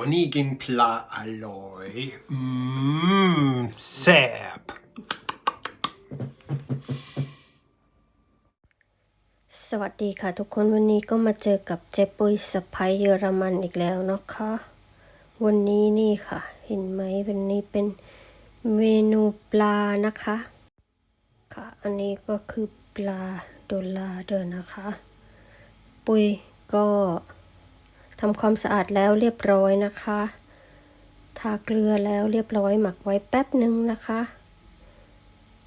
วันนี้กินปลาอร่อย อืมแซ่บสวัสดีค่ะทุกคนวันนี้ก็มาเจอกับเจ๊ปุ้ยสะพายเยอรมันอีกแล้วนะคะ วันนี้นี่ค่ะ เห็นไหมวันนี้เป็นเมนูปลานะคะ ค่ะ อันนี้ก็คือปลาโดลาเดินนะคะ ปุ้ยก็ ทำความสะอาดแล้วเรียบร้อยนะคะ ทาเกลือแล้วเรียบร้อยหมักไว้แป๊บหนึ่งนะคะ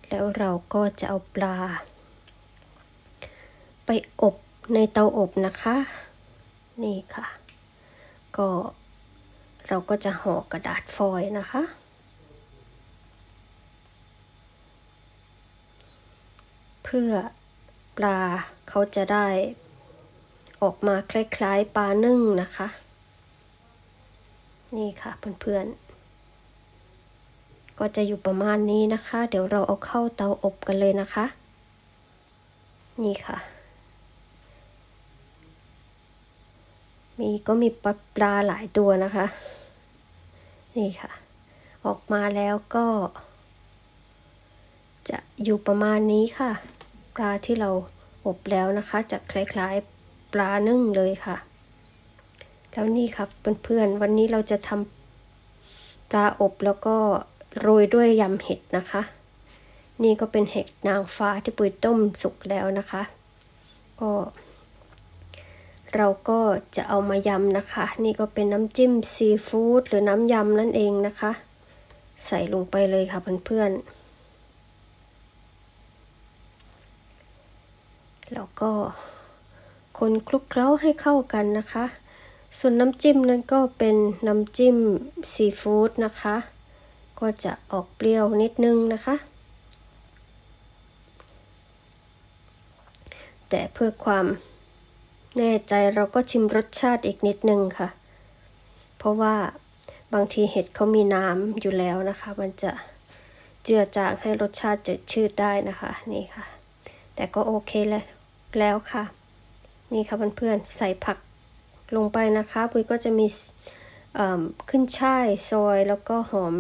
แล้วเราก็จะเอาปลา ไปอบในเตาอบนะคะ นี่ค่ะ ก็เราก็จะห่อกระดาษฟอยล์นะคะเพื่อปลาเขาจะได้ ออกมาคล้ายๆปลานึ่งนะคะ นี่ค่ะเพื่อนๆ ก็จะอยู่ประมาณนี้นะคะ เดี๋ยวเราเอาเข้าเตาอบกันเลยนะคะ นี่ค่ะ มีก็มีปลาปลาหลายตัวนะคะ นี่ค่ะ ออกมาแล้วก็ จะอยู่ประมาณนี้ค่ะ ปลาที่เราอบแล้วนะคะจะคล้ายๆ ปลานึ่งเลยค่ะ แล้วนี่ครับเพื่อนๆวันนี้เราจะทำปลาอบแล้วก็โรยด้วยยำเห็ดนะคะ นี่ก็เป็นเห็ดนางฟ้าที่ปุยต้มสุกแล้วนะคะ ก็ เราก็จะเอามายำนะคะ นี่ก็เป็นน้ำจิ้มซีฟู้ดหรือน้ำยำนั่นเองนะคะ ใส่ลงไปเลยค่ะเพื่อนๆแล้วก็ คนคลุกเคล้าให้เข้ากันนะคะ ส่วนน้ำจิ้มนั้นก็เป็นน้ำจิ้มซีฟู้ดนะคะ ก็จะออกเปรี้ยวนิดนึงนะคะ แต่เพื่อความแน่ใจเราก็ชิมรสชาติอีกนิดนึงค่ะ เพราะว่าบางทีเห็ดเขามีน้ำอยู่แล้วนะคะ มันจะเจือจางให้รสชาติจืดชืดได้นะคะ นี่ค่ะ แต่ก็โอเคแล้วแล้วค่ะ นี่ค่ะเพื่อนๆใส่ผักลงไปนะคะปุ้ยก็จะมีขึ้นช่ายซอยแล้วก็หอม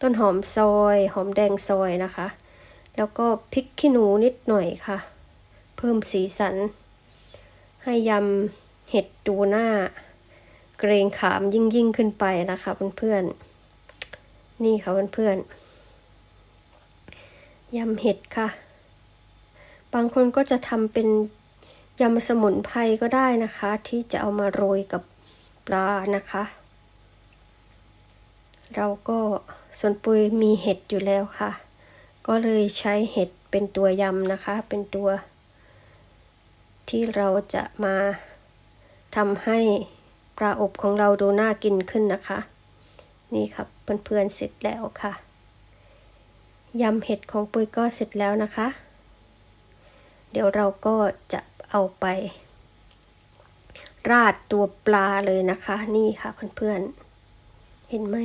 ต้นหอมซอย หอมแดงซอยนะคะ แล้วก็พริกขี้หนูนิดหน่อยค่ะ เพิ่มสีสัน ให้ยำเห็ดดูหน้า เกรงขามยิ่งยิ่งขึ้นไปนะคะเพื่อนๆนี่ค่ะเพื่อนๆยำเห็ดค่ะ บางคนก็จะทำเป็น ยำสมุนไพรก็ได้นะคะ ที่จะเอามาโรยกับปลานะคะ เราก็ส่วนปุยมีเห็ดอยู่แล้วค่ะ ก็เลยใช้เห็ดเป็นตัวยำนะคะ เป็นตัว ที่เราจะมาทำให้ปลาอบของเราดูน่ากินขึ้นนะคะ นี่ครับเพื่อนๆเสร็จแล้วค่ะยำเห็ดของปุยก็เสร็จแล้วนะคะ เดี๋ยวเราก็จะ เอาไป ราดตัวปลาเลยนะคะ นี่ค่ะเพื่อนๆ เห็นไหม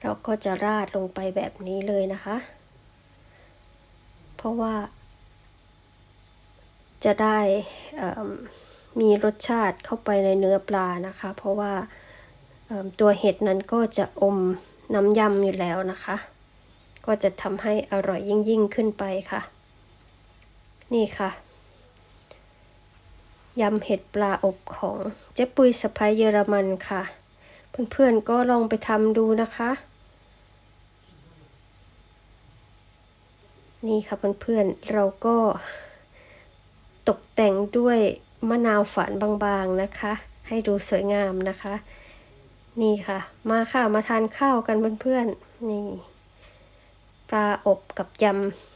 เราก็จะราดลงไปแบบนี้เลยนะคะ เพราะว่า จะได้มีรสชาติเข้าไปในเนื้อปลานะคะ เพราะว่าตัวเห็ดนั้นก็จะอมน้ำยำอยู่แล้วนะคะ ก็จะทำให้อร่อยยิ่งยิ่งขึ้นไปค่ะ นี่ค่ะ ยำเห็ดปลาอบของเจ๊ปุยสะพายเยอรมันค่ะ เพื่อนๆก็ลองไปทำดูนะคะ นี่ค่ะเพื่อนๆเราก็ตกแต่งด้วยมะนาวฝานบางๆนะคะ ให้ดูสวยงามนะคะ นี่ค่ะ มาค่ะมาทานข้าวกันเพื่อนๆนี่ปลาอบกับย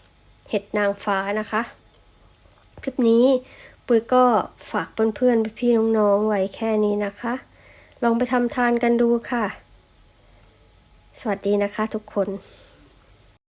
ำเห็ดนางฟ้านะคะ คลิปนี้ ปุ้ยก็ฝากเพื่อนๆพี่ๆน้องๆไว้แค่นี้นะคะ ลองไปทำทานกันดูค่ะ สวัสดีนะคะทุกคน